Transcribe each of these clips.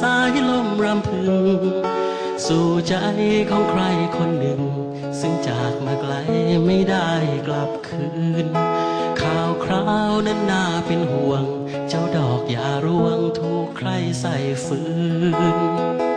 สายลมรำพึง สู่ใจของใครคนหนึ่ง ซึ่งจากมาไกลไม่ได้กลับคืน ข่าวคราวนั้นน่าเป็นห่วง เจ้าดอกอย่ารวงถูกใครใส่ฟืน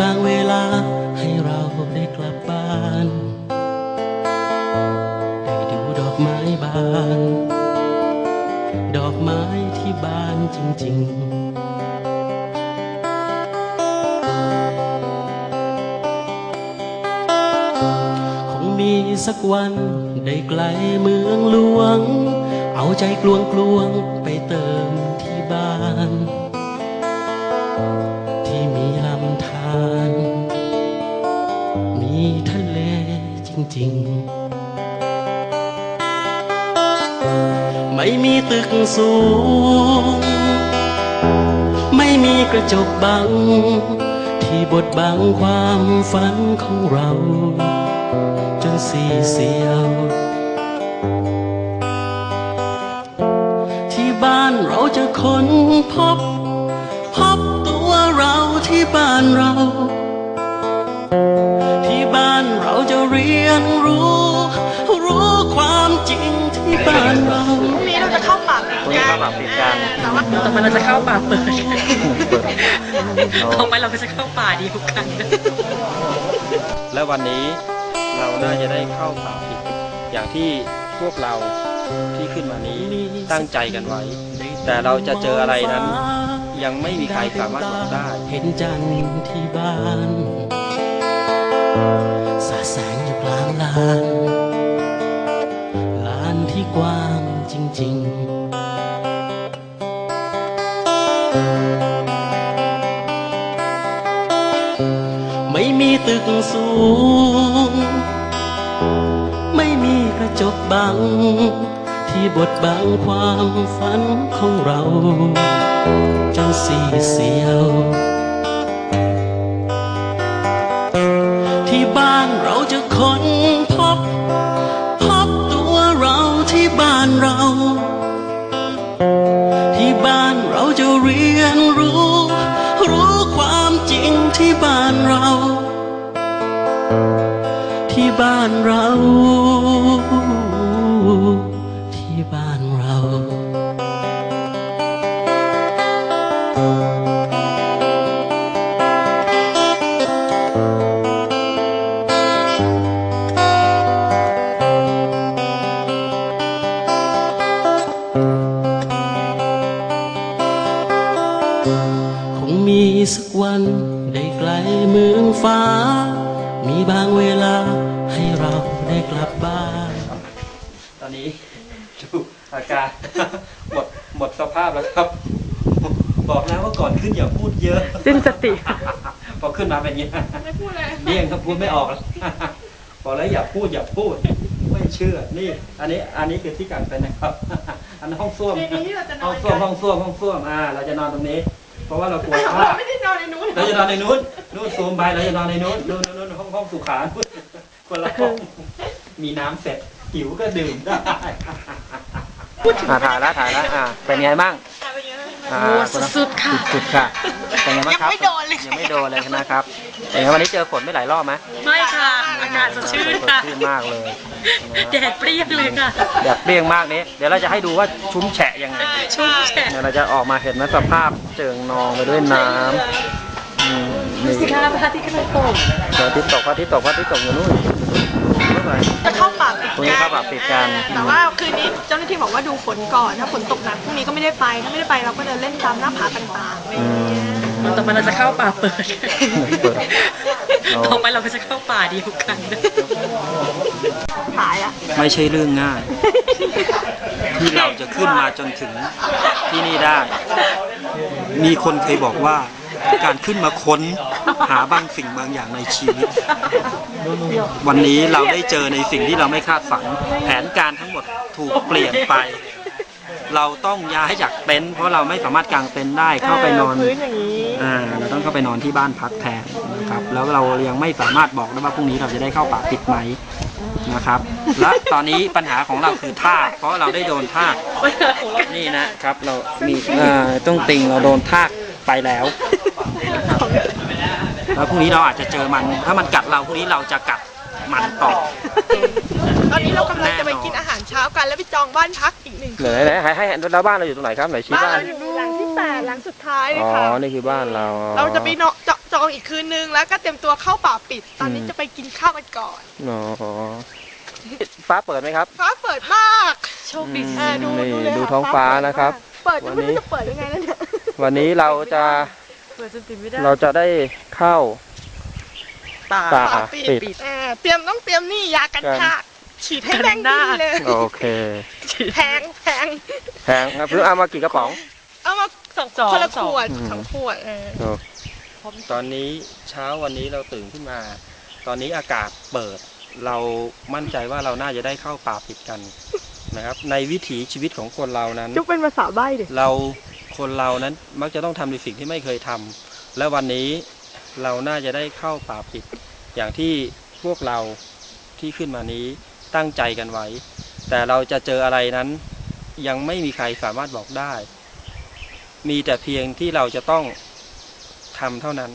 บางเวลาให้เราได้กลับบ้านได้ดูดอกไม้บาน ดอกไม้ที่บานจริงๆคงมีสักวันได้ไกลเมืองหลวง เอาใจกลวงกลวงไปเติมที่บ้าน ทะเลจริงๆ ไม่มีตึกสูง ไม่มีกระจกบัง ที่บดบังความฝันของเรา จนสีเสียว ที่บ้านเราจะค้นพบ พบตัวเราที่บ้านเราที่บ้านเรา จะเรียนรู้ รู้ความจริงที่บ้านเราพรุ่งนี้เราจะเข้าป่าปิดพรุ่งนี้กันเข้าป่าปิดกันแต่ว่าต่อไปเราจะเข้าป่าเปิดเอาต่อไปเราก็จะเข้าป่าเดียวกัน และวันนี้เราน่าจะได้เข้าป่าปิดอย่างที่พวกเราที่ขึ้นมานี้ตั้งใจกันไว้ แต่เราจะเจออะไรนั้น ยังไม่มีใครสามารถบอกได้ เห็นจันทร์ที่บ้านางลานลานที่กว้างจริง ๆ ไม่มีตึกสูง ไม่มีกระจกบัง ที่บดบังความฝันของเราจนสีเสียว จะค้นพบ พบตัวเราที่บ้านเรา ที่บ้านเราจะเรียนรู้ รู้ความจริงที่บ้านเรา ที่บ้านเรา วันได้ไกลเมืองฟ้า มีบางเวลาให้เราได้กลับบ้าน ตอนนี้ดูอาการหมดหมดสภาพแล้วครับ บอกแล้วว่าก่อนขึ้นอย่าพูดเยอะ สิ้นสติ พอขึ้นมาเป็นอย่างนี้ไม่พูดเลยเลี่ยงครับพูดไม่ออกแล้วบอกแล้วอย่าพูดอย่าพูด ไม่เชื่อ นี่ อันนี้อันนี้คือที่กันเป็นนะครับ อันนั้นห้องส้วมทีนี้เราจะนห้ออนงกัส้วมนห้องส้วมห้องส้วมอ่า เราจะนอนตรงนี้ เพราะว่าเรากลัวแต่พลาเราดไม่ได้นอนในนู้นเราจะนอนในนู้นนู้นซูมไปเราจะนอนในนู้นนู้นนู้นนู้นห้องห้องสุขานู้นคนละห้องมีน้ำเสร็จหิวก็ดื่มได้อ่าถ่ายแล้วถ่ายแล้วอ่าเป็นไงบ้าง อ่าโอ้สุดๆค่ะสุดๆค่ะเป็นไงบ้างครับยังไม่โดนเลย ยังไม่โดนเลยนะครับเป็นไงวันนี้เจอฝนไม่หลายรอบไหมไม่ค่ะ อากาศสดชื่นค่ะ สดชื่นมากเลย แดดเปรี้ยงเลยค่ะแดดเปรี้ยงมากนี้ เดี๋ยวเราจะให้ดูว่าชุ่มแฉะยังไง ชุ่มแฉะเดี๋ยวเราจะออกมาเห็นไหมสภาพเจิงนองไปด้วยน้ำอืมดูนี่สิคะพระอาทิตย์กำลังตก พระอาทิตย์ตกพระอาทิตย์ตกพระอาทิตย์ตกอยู่นู่น นู่นเลยจะเข้าป่าปิดพรุ่งนี้เข้าป่าปิดกันแต่ว่าคืนนี้เจ้าหน้าที่บอกว่าดูฝนก่อน ถ้าฝนตกหนักพรุ่งนี้ก็ไม่ได้ไป ถ้าไม่ได้ไปเราก็เดินเล่นตามหน้าผาต่างๆอะไรอย่างเงี้ยต่อไปเราจะเข้าป่าเปิด เปิดต่อไปเราก็จะเข้าป่าเดียวกันขายอะ ไม่ใช่เรื่องง่าย ที่เราจะขึ้นมาจนถึงที่นี่ได้ มีคนเคยบอกว่า การขึ้นมาค้นหาบางสิ่งบางอย่างในชีวิต วันนี้เราได้เจอในสิ่งที่เราไม่คาดฝัน แผนการทั้งหมดถูกเปลี่ยนไป เราต้องย้ายจากเต็นท์เพราะเราไม่สามารถกางเต็นท์ได้เข้าไปนอนอ่าเราต้องเข้าไปนอนที่บ้านพักแทนนะครับ แล้วเรายังไม่สามารถบอกได้ว่าพรุ่งนี้เราจะได้เข้าป่าปิดไหมนะครับ และตอนนี้ปัญหาของเราคือท่ากเพราะเราได้โดนท่ากนี่นะครับ เรามีต้องติงเราโดนท่าก ไปแล้ว แล้วพรุ่งนี้เราอาจจะเจอมัน ถ้ามันกัดเราพรุ่งนี้เราจะกัดมันต่อ ตอนนี้เรากำลังจะไปกินอาหารเช้ากันแล้วไปจองบ้านพักอีกหนึ่งไหนไหนให้ให้แล้วบ้านเราอยู่ตรงไหนครับไหนชี้บ้านบ้านเราอยู่หลังที่แปดหลังสุดท้ายเลยอ๋อค่ะ นี่คือบ้านเราเราจะไปเนาะจจองอีกคืนนึงแล้วก็เตรียมตัวเข้าป่าปิด ตอนนี้อืมจะไปกินข้าวกันก่อนอ๋อฟ้าเปิดไหมครับ ฟ้าเปิดมาก โชคดี อ่าดูนี่ดูเลยดูค่ะท้องฟ้านะครับ เปิดวัก็นไม่นี้ รู้จะเปิดยังไงแล้วเนี่ย วันนี้เราจะเปิดจนปิดไม่ได้เราจะได้เข้าป่าป่าป่าปิด ปิด อ่าเตรียมต้องเตรียมนี่ยากันกันทากฉีดให้กันแม่งหน้าดีเลย โอเคแพงแพงแพงครับเพิ่งเอามากี่กระป๋อง เอามาสองสองคนละสของ วดอืม สองขวดเออตอนนี้เช้าวันนี้เราตื่นขึ้นมา ตอนนี้อากาศเปิด เรามั่นใจว่าเราน่าจะได้เข้าป่าปิดกันนะครับ ในวิถีชีวิตของคนเรานั้น จุกเป็นภาษาใบ้ดิเรา คนเรานั้นมักจะต้องทำในสิ่งที่ไม่เคยทำและวันนี้เราน่าจะได้เข้าป่าปิด อย่างที่พวกเราที่ขึ้นมานี้ตั้งใจกันไว้ แต่เราจะเจออะไรนั้นยังไม่มีใครสามารถบอกได้ มีแต่เพียงที่เราจะต้องทำเท่านั้น